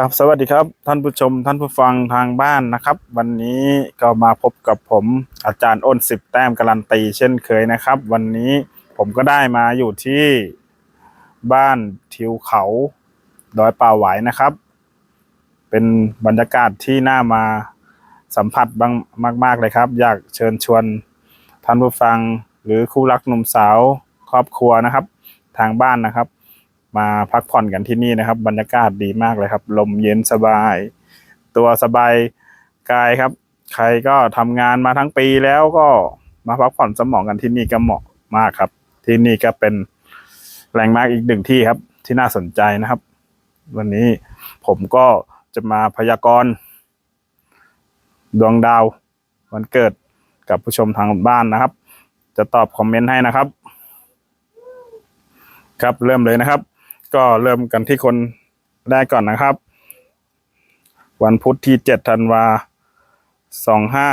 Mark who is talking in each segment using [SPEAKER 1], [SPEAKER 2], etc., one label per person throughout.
[SPEAKER 1] ครับสวัสดีครับ ท่านผู้ชมท่านผู้ฟังทางบ้านนะครับ วันนี้ก็มาพบกับผมอาจารย์อ้นสิบแต้มการันตีเช่นเคยนะครับ วันนี้ผมก็ได้มาอยู่ที่บ้านทิวเขาดอยป่าหวายนะครับ เป็นบรรยากาศที่น่ามาสัมผัสบ้างมาก ๆเลยครับ อยากเชิญชวนท่านผู้ฟังหรือคู่รักหนุ่มสาวครอบครัวนะครับ ทางบ้านนะครับ มาพักผ่อนกันที่นี่นะครับ บรรยากาศดีมากเลยครับ ลมเย็นสบาย ตัวสบายกายครับ ใครก็ทำงานมาทั้งปีแล้วก็มาพักผ่อนสมองกันที่นี่ก็เหมาะมากครับ ที่นี่ก็เป็นแหล่งมากอีกหนึ่งที่ครับ ที่น่าสนใจนะครับ วันนี้ผมก็จะมาพยากรณ์ดวงดาววันเกิดกับผู้ชมทางบ้านนะครับ จะตอบคอมเมนต์ให้นะครับ ครับเริ่มเลยนะครับ ก็เริ่มกันที่คนแรกก่อนนะครับ วันพุธที่เจ็ดธันวาสองห้า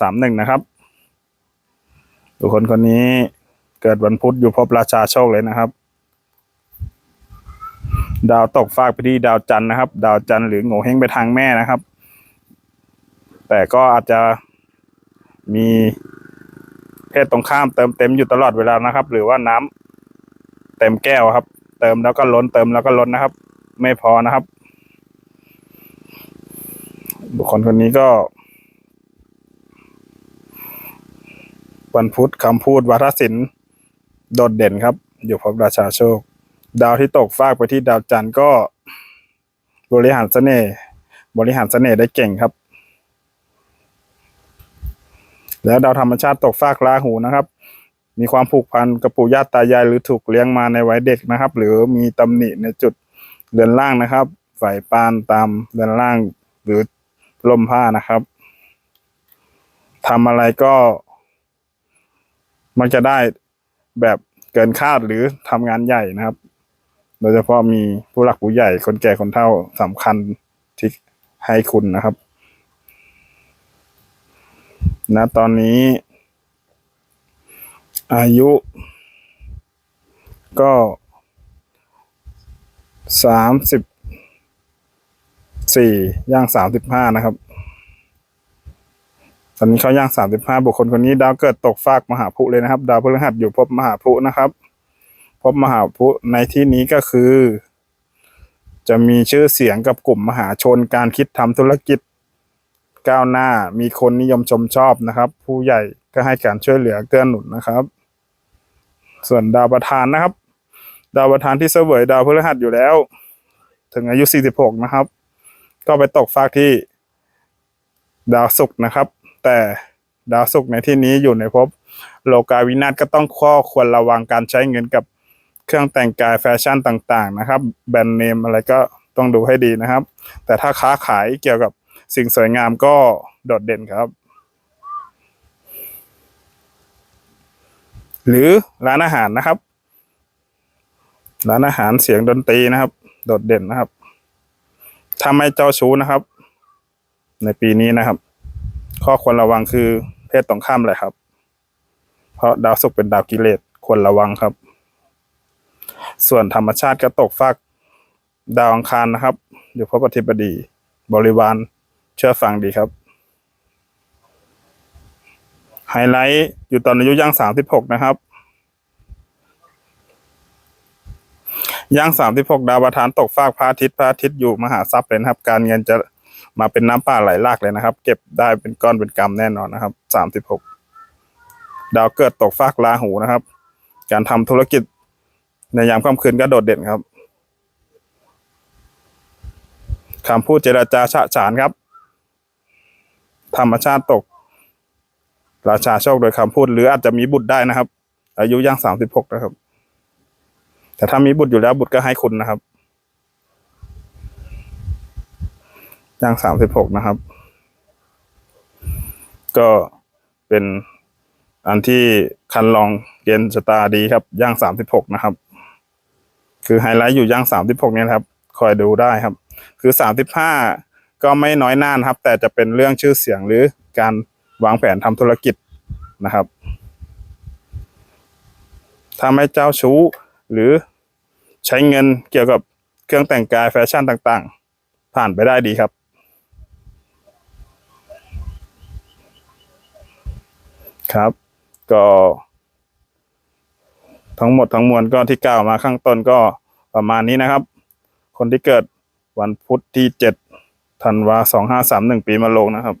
[SPEAKER 1] สามหนึ่งนะครับบุคคลคนนี้เกิดวันพุธอยู่ภพราชาโชคเลยนะครับ ดาวตกฟากไปที่ดาวจันนะครับ ดาวจันหรือโง่เฮงไปทางแม่นะครับ แต่ก็อาจจะมีเพศตรงข้ามเติมเต็มอยู่ตลอดเวลานะครับ หรือว่าน้ำเต็มแก้วครับ เติมแล้วก็ล้นเติมแล้วก็ล้นนะครับ ไม่พอนะครับ บุคคลคนนี้ก็วันพุธคำพูดวาทศิลป์โดดเด่นครับ อยู่พบราชาโชค ดาวที่ตกฟากไปที่ดาวจันทร์ก็บริหารเสน่ห์บริหารเสน่ห์ได้เก่งครับ แล้วดาวธรรมชาติตกฟากราหูนะครับ มีความผูกพันกับปู่ย่าตายายหรือถูกเลี้ยงมาในวัยเด็กนะครับ หรือมีตำหนิในจุดเรือนล่างนะครับฝ่ายปานตามเรือนล่างหรือล่มผ้านะครับทำอะไรก็ มักจะได้แบบเกินคาดหรือทำงานใหญ่นะครับ โดยเฉพาะมีผู้หลักผู้ใหญ่คนแก่คนเฒ่าสำคัญที่ให้คุณนะครับณตอนนี้ อายุ ก็สามสิบสี่ย่างสามสิบห้านะครับ ตอนนี้เขาย่างสามสิบห้าบุคคลคนนี้ ดาวเกิดตกฟากมหาภุเลยนะครับ ดาวพฤหัสอยู่ภพมหาภุนะครับภพมหาภุในที่นี้ก็คือ จะมีชื่อเสียงกับกลุ่มมหาชนการคิดทำธุรกิจก้าวหน้ามีคนนิยมชมชอบนะครับ ผู้ใหญ่ก็ให้การช่วยเหลือเกื้อหนุนนะครับ ส่วนดาวประธานนะครับ ดาวประธานที่เสวยดาวพฤหัสอยู่แล้ว ถึงอายุ 46 นะครับ ก็ไปตกฟากที่ดาวศุกร์นะครับ แต่ดาวศุกร์ในที่นี้อยู่ในภพโลกาวินาศก็ต้องข้อควรระวังการใช้เงินกับเครื่องแต่งกายแฟชั่นต่างๆนะครับ แบรนด์เนมอะไรก็ต้องดูให้ดีนะครับ แต่ถ้าค้าขายเกี่ยวกับสิ่งสวยงามก็โดดเด่นครับ หรือร้านอาหารนะครับ ร้านอาหารเสียงดนตรีนะครับ โดดเด่นนะครับถ้าไม่เจ้าชู้นะครับ ในปีนี้นะครับ ข้อควรระวังคือเพศตรงข้ามเลยครับ เพราะดาวศุกร์เป็นดาวกิเลสควรระวังครับ ส่วนธรรมชาติก็ตกฟากดาวอังคารนะครับ อยู่พระปฏิบดี บริวารเชื่อฟังดีครับ ไฮไลท์อยู่ตอนอายุย่างสามสิบหกนะครับ ย่างสามสิบหกดาวประธานตกฟากพระอาทิตย์พระอาทิตย์อยู่มหาทรัพย์เลยนะครับ การเงินจะมาเป็นน้ำป่าไหลหลากเลยนะครับ เก็บได้เป็นก้อนเป็นกำแน่นอนนะครับสามสิบหกดาวเกิดตกฟากราหูนะครับ การทำธุรกิจในยามค่ำคืนก็โดดเด่นครับคำพูดเจราจาฉะฉานครับ ธรรมชาติตก ราชาโชคโดยคำพูด หรืออาจจะมีบุตรได้นะครับ อายุย่างสามสิบหกนะครับ แต่ถ้ามีบุตรอยู่แล้วบุตรก็ให้คุณนะครับ ย่างสามสิบหกนะครับ ก็เป็นอันที่คันลองเกณฑ์ชะตาดีครับ ย่างสามสิบหกนะครับ คือไฮไลท์อยู่ย่างสามสิบหกเนี่ยครับ คอยดูได้ครับ คือสามสิบห้าก็ไม่น้อยหน้านะครับ แต่จะเป็นเรื่องชื่อเสียงหรือการ วางแผนทำธุรกิจนะครับ ถ้าไม่เจ้าชู้หรือใช้เงินเกี่ยวกับเครื่องแต่งกายแฟชั่นต่างๆ ผ่านไปได้ดีครับ ครับ ก็ทั้งหมดทั้งมวลก็ที่กล่าวมาข้างต้นก็ประมาณนี้นะครับ คนที่เกิดวันพุธที่เจ็ดธันวาสองห้าสามหนึ่งปีมะโรงนะครับ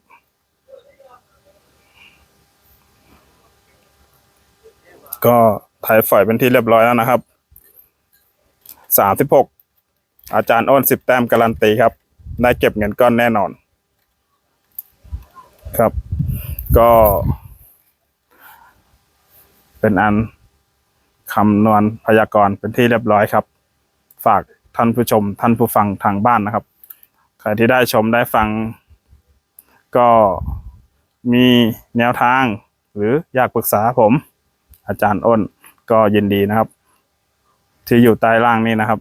[SPEAKER 1] ก็ถ่ายฝอยเป็นที่เรียบร้อยแล้วนะครับ สามสิบหกอาจารย์อ้นสิบแต้มการันตีครับ ได้เก็บเงินก้อนแน่นอน ครับ ก็ เป็นอันคำนวณพยากรณ์เป็นที่เรียบร้อยครับ ฝากท่านผู้ชมท่านผู้ฟังทางบ้านนะครับ ใครที่ได้ชมได้ฟัง ก็มีแนวทาง หรืออยากปรึกษาผม อาจารย์อ้นก็ยินดีนะครับ ที่อยู่ใต้ล่างนี้นะครับ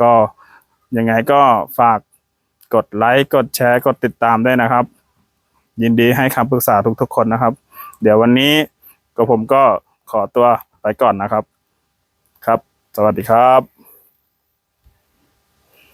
[SPEAKER 1] ก็ยังไงก็ฝากกดไลค์กดแชร์กดติดตามได้นะครับ ยินดีให้คำปรึกษาทุกๆคนนะครับ เดี๋ยววันนี้ก็ผมก็ขอตัวไปก่อนนะครับ ครับ สวัสดีครับ